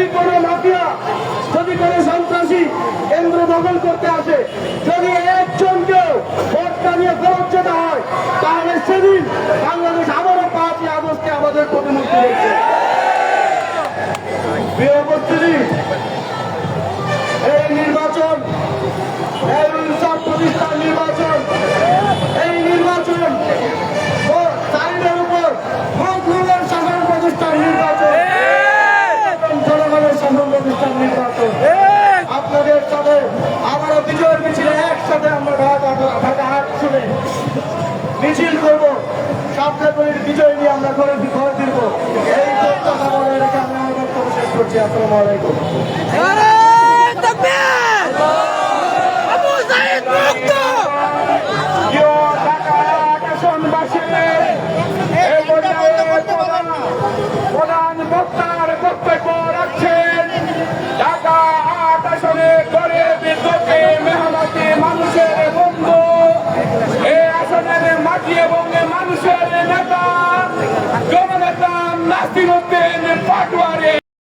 যদি কোনো মাফিয়া, যদি কোনো সন্ত্রাসী কেন্দ্র দখল করতে আসে, যদি একজনকেও ভোটটা নিয়ে ফেরত যেতে হয়, তাহলে সেদিন বাংলাদেশ আবারও পাঁচই আগস্টে আমাদের দেখছে। প্রিয় এই নির্বাচন প্রতিষ্ঠান ঢাকা মিছিল করব। করে বিজয় নিয়ে আমরা ঘরে ঘর ফিরব। এই প্রত্যাশা বলে রেখে শেষ করছি। আসসালামু মানুষের নেতা জননেতা উদ্দিন পাটোয়ারি